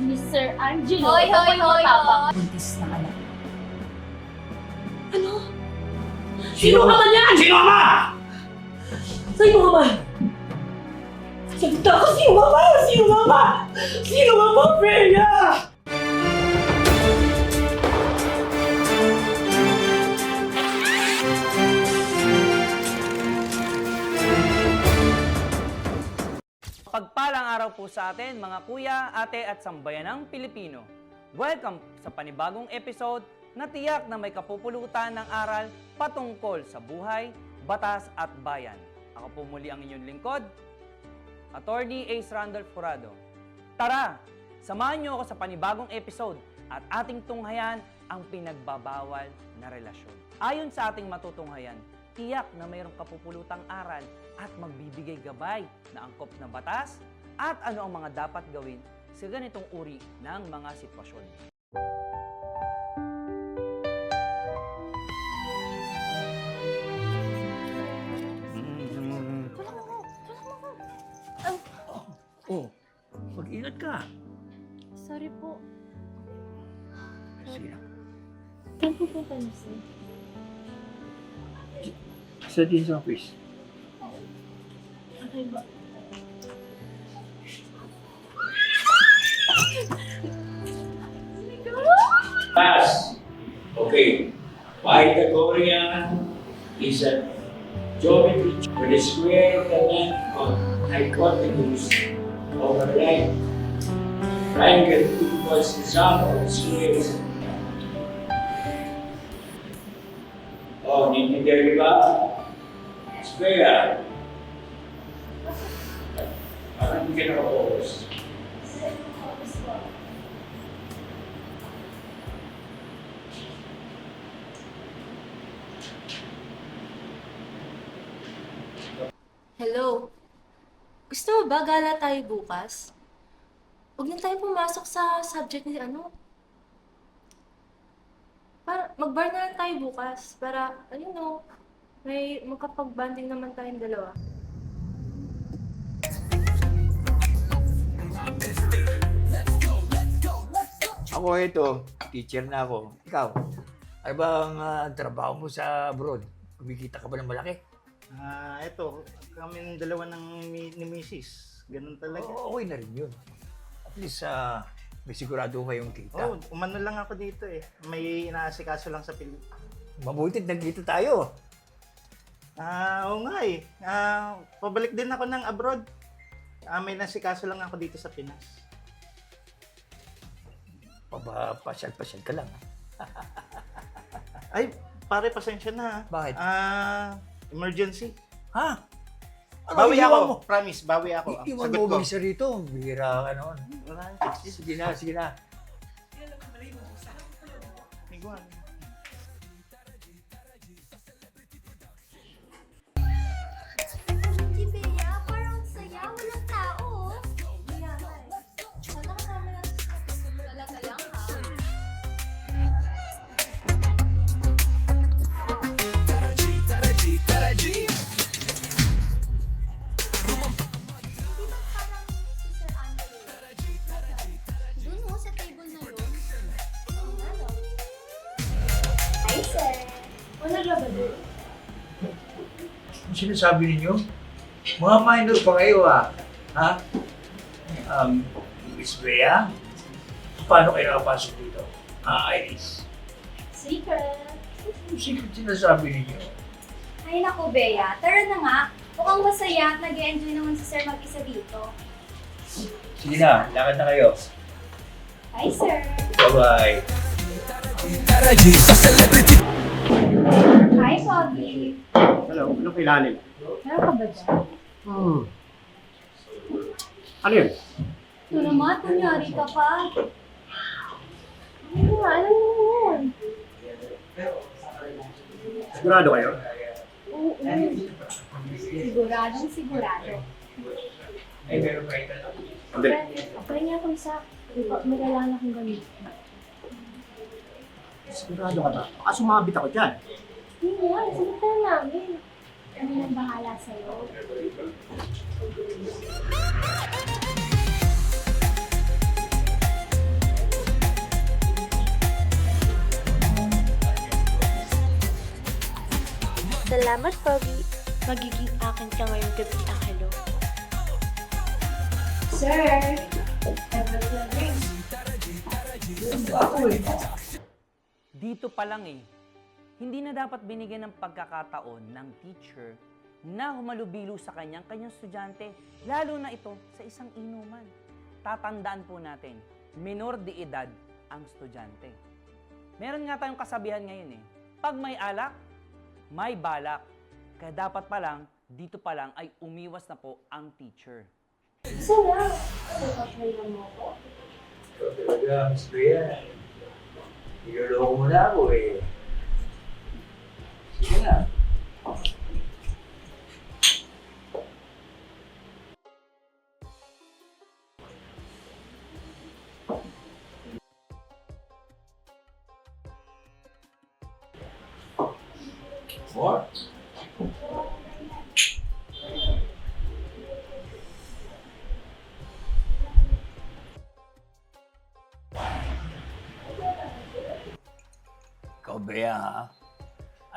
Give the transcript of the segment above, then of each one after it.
ni Sir Angelo. Hoy, hoy, hoy, hoy. Buntis na anak. Ano? Sino ka man yan? Sino ama? Sino ka man? Salita ka, sino ka ba? Sino ka ba? Sino ka ba, Freya? Pagpalang araw po sa atin mga kuya, ate at sambayanang Pilipino. Welcome sa panibagong episode na tiyak na may kapupulutan ng aral patungkol sa buhay, batas at bayan. Ako po muli ang inyong lingkod, Attorney Ace Randolph Furado. Tara, samahan niyo ako sa panibagong episode at ating tunghayan ang pinagbabawal na relasyon. Ayon sa ating matutunghayan, tiyak na mayroong kapupulutang aral at magbibigay gabay na angkop na batas at ano ang mga dapat gawin sa ganitong uri ng mga sitwasyon. Oh, mag-ingat ka. Sorry po. Sige. Po po kayo, sir? Sa din sa office. Okay ba? Pass. Okay. Pythagorean is a geometry where the square the length of hypotenuse over length. Triangle equals the sum of squares. Niyo ba? Square. Parang hindi ka nakapos. Hello? Gusto mo ba gala tayo bukas? Huwag na tayo pumasok sa subject ni ano. Para, mag-bar na lang tayo bukas. Para, ano no, may makapag-banding naman tayong dalawa. Ako ito, teacher na ako. Ikaw, ano bang ah, trabaho mo sa abroad? Kumikita ka ba ng malaki? Ah, eto, kami ng dalawa ng mi- ni Mrs. Ganun talaga. Oo, okay na rin yun. At least, ah, may sigurado kayong kita. Oh, umano lang ako dito eh. May inaasikaso lang sa Pilipinas. Mabuti nagkita tayo. Ah, oo nga eh. Ah, pabalik din ako ng abroad. Ah, may nasikaso lang ako dito sa Pinas. Papasyal-pasyal ka lang. Ay, pare, pasensya na. ha. Bakit? Ah, emergency. Ha? Ano, bawi ako. mo? Promise, bawi ako. I- iwan Sagot mo ko. mag-isa rito. Bihira ka noon. Wala. Sige na, sige na. Iguan. Ang sinasabi ninyo? Mga minor pa kayo ah. Ha? Um, Miss Bea? Paano kayo nakapasok dito? Ah, Iris. Secret. Ano secret sinasabi ninyo? Ay naku, Bea. Tara na nga. Mukhang masaya at nag enjoy naman si Sir mag-isa dito. Sige na, lakad na kayo. Hi, Sir. Bye-bye. Hi, Pogi. Hello, ano kailangan nila? Meron ka ba dyan? Hmm. Ano yun? Ito naman, kunyari ka pa. Ano nga, alam mo yun. Sigurado kayo? Oo. Siguradong sigurado. Ay, meron kayo na lang. Hindi. Okay niya ako isa. May kailangan akong gamit. Sigurado ka ba? Baka sumabit ako dyan. Hindi mo, sagot na namin. Kami nang bahala sa'yo. Salamat, Pogi. Magiging akin ka ngayong gabi, Akalo. Sir! Dito pa lang eh hindi na dapat binigyan ng pagkakataon ng teacher na humalubilo sa kanyang kanyang estudyante, lalo na ito sa isang inuman. Tatandaan po natin, minor de edad ang estudyante. Meron nga tayong kasabihan ngayon eh, pag may alak, may balak. Kaya dapat pa lang, dito pa lang ay umiwas na po ang teacher. Sir, na. Sir, mo ko. Ikaw talaga, Miss Bea. Niloloko mo na ako eh.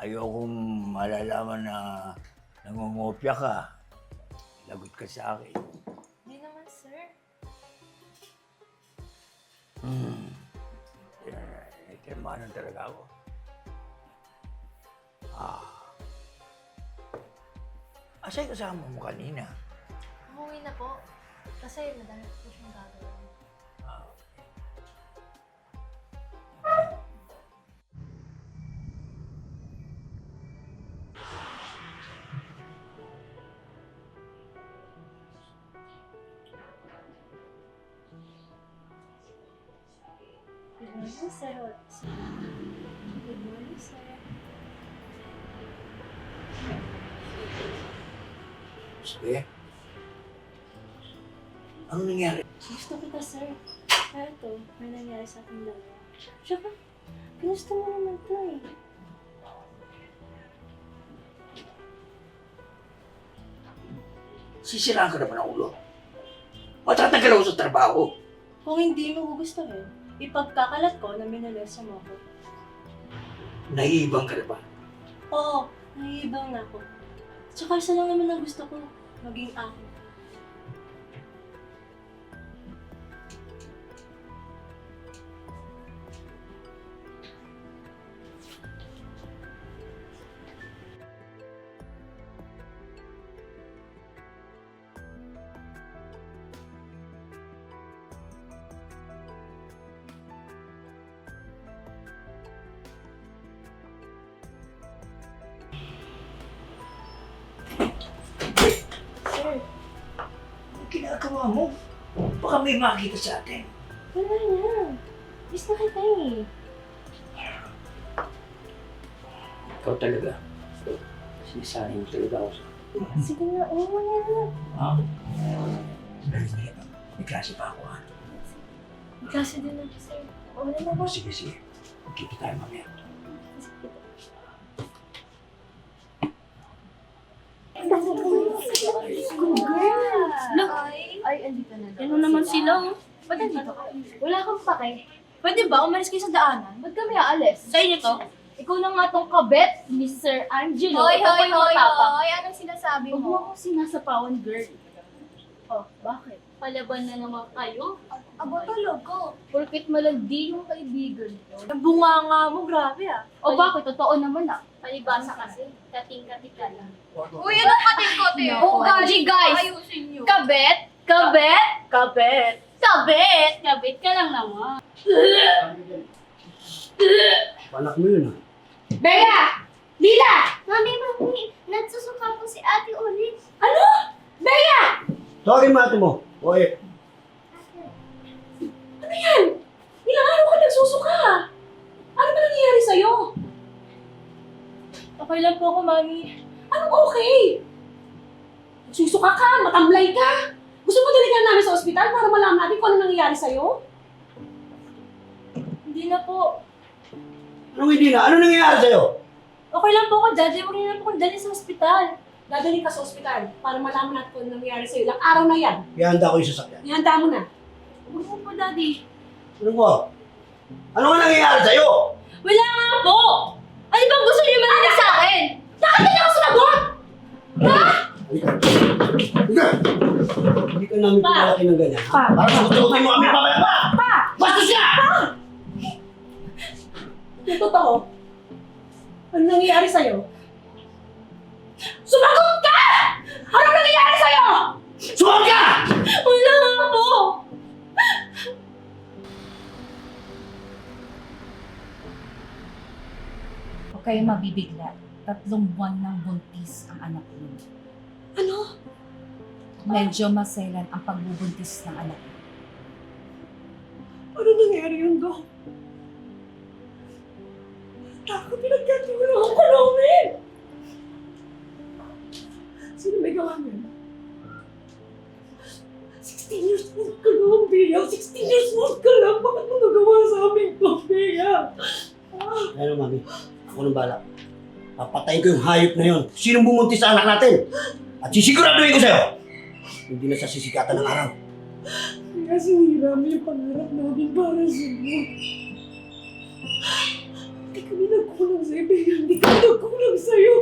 Ayokong malalaman na nangungopya ka. Lagot ka sa akin. Hindi naman, sir. Hmm. Itirmanan talaga ako. Ah. Asa yung kasama mo kanina? Umuwi na po. Kasi madami po siyang gagawin. Sir. Good morning, sir. Sige. Ano nangyari? Gusto kita, sir. Kaya ito, may nangyari sa ating dalawa. Tsaka, ginusto mo naman to eh. Sisiraan ka naman ang ulo. Matatagal ako sa trabaho. Kung hindi mo gugustuhin, ipagkakalat ko na minalesa mo ako. Naiibang ka na ba? Oo, naiibang na ako. Tsaka isa lang naman ang gusto ko, maging ako. Ginagawa mo? Baka may makita sa atin. wala na. Miss na kita eh. Ikaw talaga. Sinasabi mo talaga ako sa... Sige na, umuwi na. Ha? Pero hindi ka May klase pa ako ha. Kasi din ako, sir. Wala na O ba? sige, sige. Magkita tayo mamaya. Ano naman sila? oh? Ba't nandito ka? Wala kang pake. Pwede ba umalis kayo sa daanan? Ba't kami aalis? Sa inyo to? Ikaw na nga tong kabet, Mr. Angelo. Hoy, Ikaw pa hoy, yung hoy, matapang. hoy! Anong sinasabi Huwag mo mo? akong sinasapawan, girl. Oh, bakit? Palaban na naman kayo. Aba talaga. Porkit malandi yung kaibigan ko. Ang bunga nga mo, grabe ah. O Ay. bakit? Totoo naman ah. Palibasa kasi. Kating-kating ka lang. Uy, anong kating-kote? Guys. Ayusin nyo. Kabet? Kabet? Kabet. Kabit! Kabit ka lang naman. Balak mo yun, ha? Bea! Lila! Mami, mami! Nagsusuka po si ate ulit. Ano? Bea! Sorry, mate mo. Oy, Ilang araw ka nagsusuka? Ano ba nangyayari sa'yo? Okay lang po ako, mami. Anong okay? Susuka ka, matamlay ka. Gusto mo daligan namin sa ospital para malaman natin kung ano nangyayari sa'yo? Hindi na po. anong hindi na? Ano nangyayari sa'yo? Okay lang po ako, daddy. Huwag niyo na po akong dalhin sa ospital. Dadalhin ka sa ospital para malaman natin kung ano nangyayari sa'yo. Ilang araw na yan. Ihanda ko yung sasakyan. Ihanda mo na. Huwag mo po, daddy. Ano mo? Ano nga nangyayari sa'yo? Wala nga po! Ano bang gusto niyo marinig sa akin? Bakit hindi ako sumagot? Halika. Hindi ka namin pinalaki ng ganyan. Pa. Para sa gusto ko kayo mo kami pabayaba! Pa! Basta siya! Yung totoo? Ano nangyayari sa'yo? Sumagot ka! Ano nangyayari sa'yo? Suwag ka! Wala nga po! Huwag kayong mabibigla. Tatlong buwan ng buntis ang anak niyo. Medyo maselan ang pagbubuntis ng anak niyo. Ano nangyari yun, Dok? Tako, pinagkatiwalaan ko namin! Sino may gawa niyan? 16 years old ka lang, Bea! 16 years old ka lang! Bakit mo nagawa sa amin to, Bea? Ano, mami? Ako nang bala. Papatayin ko yung hayop na yun. Sinong bumuntis sa anak natin? At sisiguraduhin ko sa'yo, hindi na siya sisikatan ng araw. Kaya sinira mo yung pangarap namin para sa iyo. Hindi kami nagkulang sa'yo, Bea. Hindi kami nagkulang sa'yo.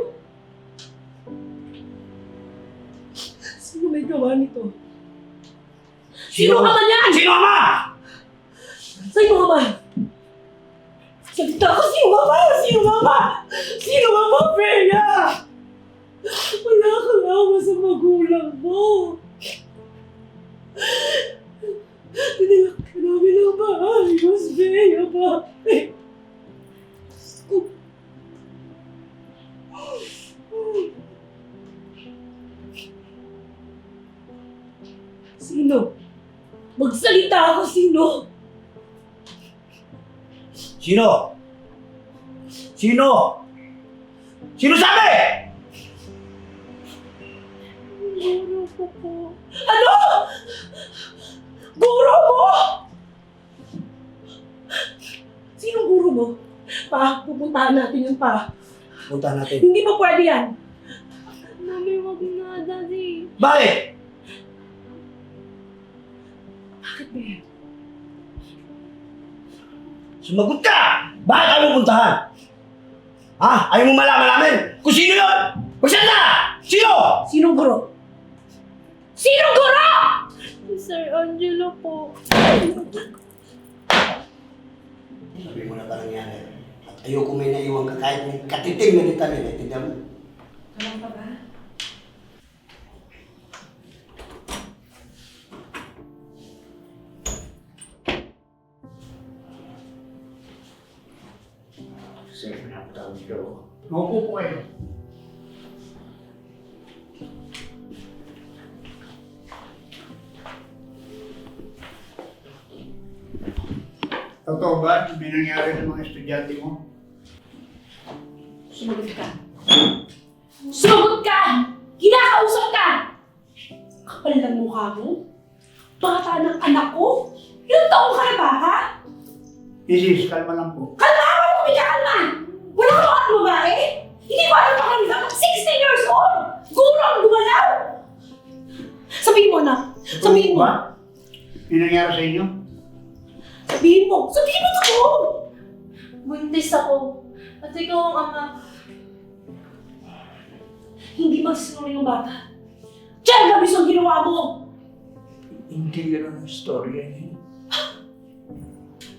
Sino may gawa nito? Sino ka man yan? Sino ama? Sa'yo ka man? Salita ka, sino ka ba? Sino ka ba? Sino ka ba, Bea? Wala kang awa sa magulang mo. Sino? Sino? Sino sabi? Guro ko po. Ano? Guro mo? Sino guro mo? Pa, pupuntahan natin yun pa. Punta natin. Hindi pa pwede yan. Mami, wag na, Daddy. Bakit? Bakit ba yan? Sumagot ka! Bakit ayaw mo puntahan? Ha? Ayaw mo malaman namin kung sino yun? Magsalita! Sino? Sinong guro? Sinong guro? Sir Angelo po. Sabi mo na ba nangyari? At ayoko may naiwan ka kahit may katiting na detalye. Naintindihan mo? Alam ka ba? Sir, pinapatawag ko. Maupo po kayo. Totoo ba may nangyari ng mga estudyante mo? Sumagot ka. Sumagot ka! Kinakausap ka! Kapal ng mukha mo? Bata ng anak ko? Ilang taong ka na ba, ha? Isis, kalma lang po. Kalma! Sabihin mo na. Sabihin mo. Ba? May nangyari sa inyo? Sabihin mo. Sabihin mo to! Buntis ako. At ikaw ang ama. Hindi magsisinungaling yung bata. Diyan gabi ang ginawa mo! Hindi gano'n ang storya niyo.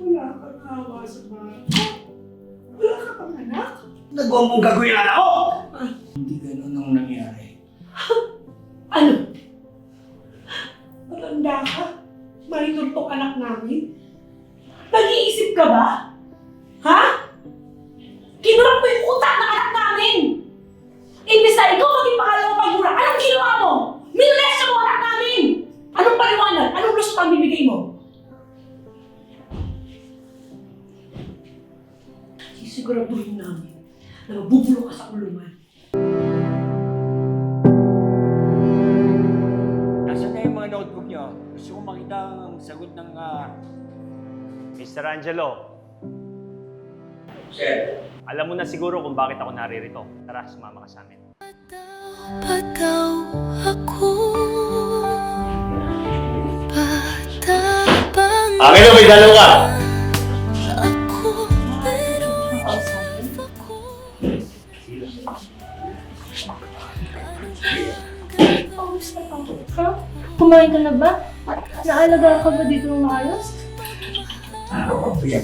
Wala kang awa sa bata. Wala ka pang anak. Nagawa mong gagawin ang anak ko! Hindi gano'n ang nangyari. Ano? Matanda ka? Maritor tong anak namin? Nag-iisip ka ba? Ha? Kinurap Angelo. Sir. Alam mo na siguro kung bakit ako naririto. Tara, sumama ka sa amin. Pataw ako Bata bang Akin na may dalaw ka! Ako ka? Kumain ka na ba? Naalaga ka ba dito ng maayos?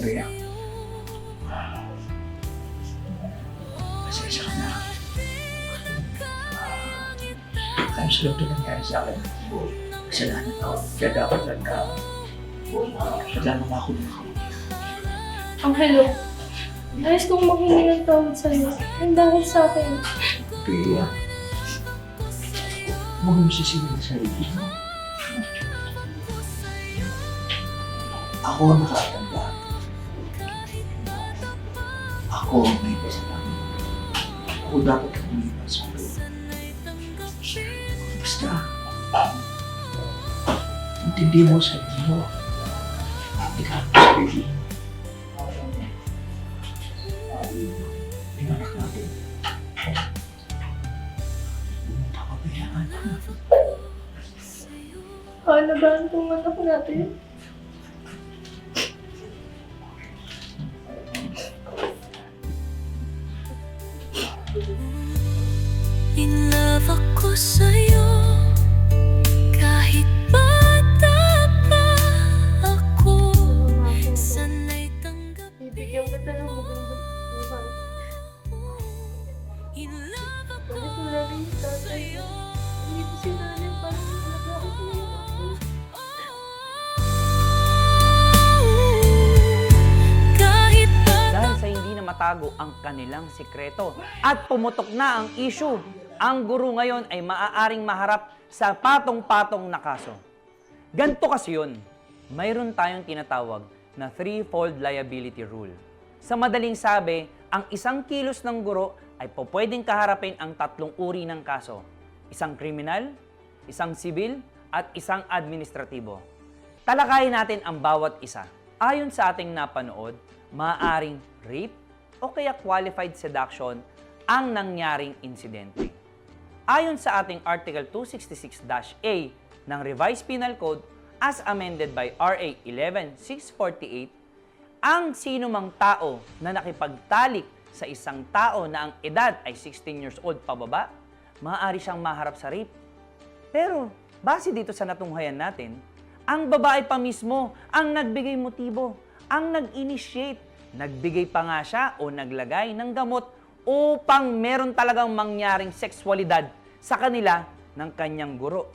Bea. Pasensya ka na. Kaya sa ito nangyari sa akin. Kasalanan ako. Kaya dapat lang ka. Kasalanan ako. Ang hello. Ayos kong makingi ng tawad sa'yo. Ang dahil sa akin. Bea. Huwag mo sisihin sa sarili mo. Ako ang nakatanda. Ako ang may kasalanan. Ako dapat ang umiwas sa akin. Basta, intindi mo sa sarili mo. Ikaw ang sarili mo. Yung anak natin. Huwag papabayaan. Kaalagaan kong anak natin. Matago ang kanilang sikreto. At pumutok na ang issue. Ang guru ngayon ay maaaring maharap sa patong-patong na kaso. Ganto kasi yun. Mayroon tayong tinatawag na threefold liability rule. Sa madaling sabi, ang isang kilos ng guro ay pwedeng kaharapin ang tatlong uri ng kaso. Isang kriminal, isang sibil, at isang administratibo. Talakayin natin ang bawat isa. Ayon sa ating napanood, maaaring rape o kaya qualified seduction ang nangyaring insidente. Ayon sa ating Article 266-A ng Revised Penal Code as amended by RA 11648, ang sino mang tao na nakipagtalik sa isang tao na ang edad ay 16 years old pababa, maaari siyang maharap sa rape. Pero, base dito sa natunghayan natin, ang babae pa mismo ang nagbigay motibo, ang nag-initiate, nagbigay pa nga siya o naglagay ng gamot upang meron talagang mangyaring sexualidad sa kanila ng kanyang guro.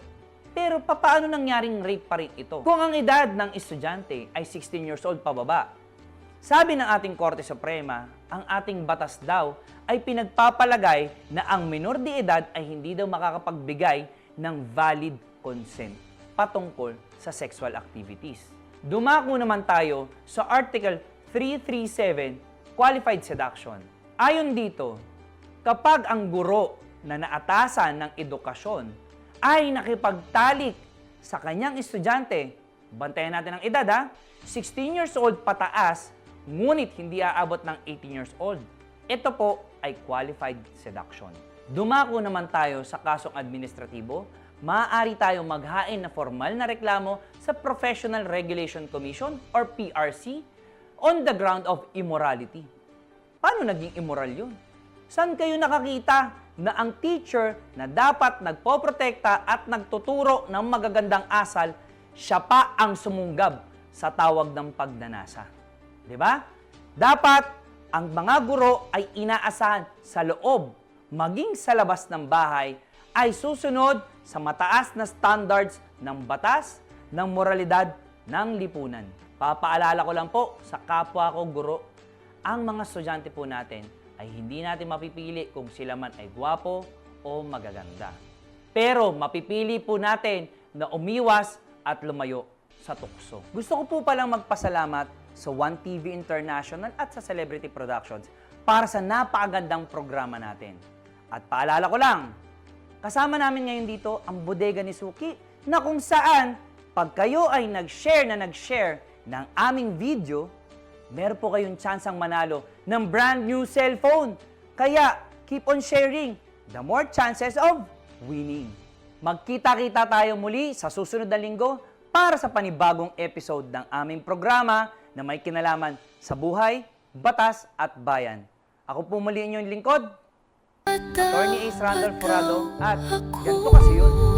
Pero papaano nangyaring rape pa rin ito? Kung ang edad ng estudyante ay 16 years old pababa, sabi ng ating Korte Suprema, ang ating batas daw ay pinagpapalagay na ang minor de edad ay hindi daw makakapagbigay ng valid consent patungkol sa sexual activities. Dumako naman tayo sa Article 337, Qualified Seduction. Ayon dito, kapag ang guro na naatasan ng edukasyon ay nakipagtalik sa kanyang estudyante, bantayan natin ang edad ha, 16 years old pataas, ngunit hindi aabot ng 18 years old. Ito po ay qualified seduction. Dumako naman tayo sa kasong administratibo, maaari tayo maghain na formal na reklamo sa Professional Regulation Commission or PRC on the ground of immorality. Paano naging immoral yun? Saan kayo nakakita na ang teacher na dapat nagpoprotekta at nagtuturo ng magagandang asal, siya pa ang sumunggab sa tawag ng pagnanasa? Di ba? Dapat ang mga guro ay inaasahan sa loob, maging sa labas ng bahay, ay susunod sa mataas na standards ng batas, ng moralidad, ng lipunan. Papaalala ko lang po sa kapwa ko guro, ang mga estudyante po natin ay hindi natin mapipili kung sila man ay gwapo o magaganda. Pero mapipili po natin na umiwas at lumayo sa tukso. Gusto ko po palang magpasalamat sa One TV International at sa Celebrity Productions para sa napakagandang programa natin. At paalala ko lang, kasama namin ngayon dito ang bodega ni Suki na kung saan pag kayo ay nag-share na nag-share ng aming video, meron po kayong tsansang manalo ng brand new cellphone. Kaya, keep on sharing. The more chances of winning. Magkita-kita tayo muli sa susunod na linggo para sa panibagong episode ng aming programa na may kinalaman sa buhay, batas at bayan. Ako po muli inyong lingkod, Attorney Ace Randall Furado at ganito kasi yun.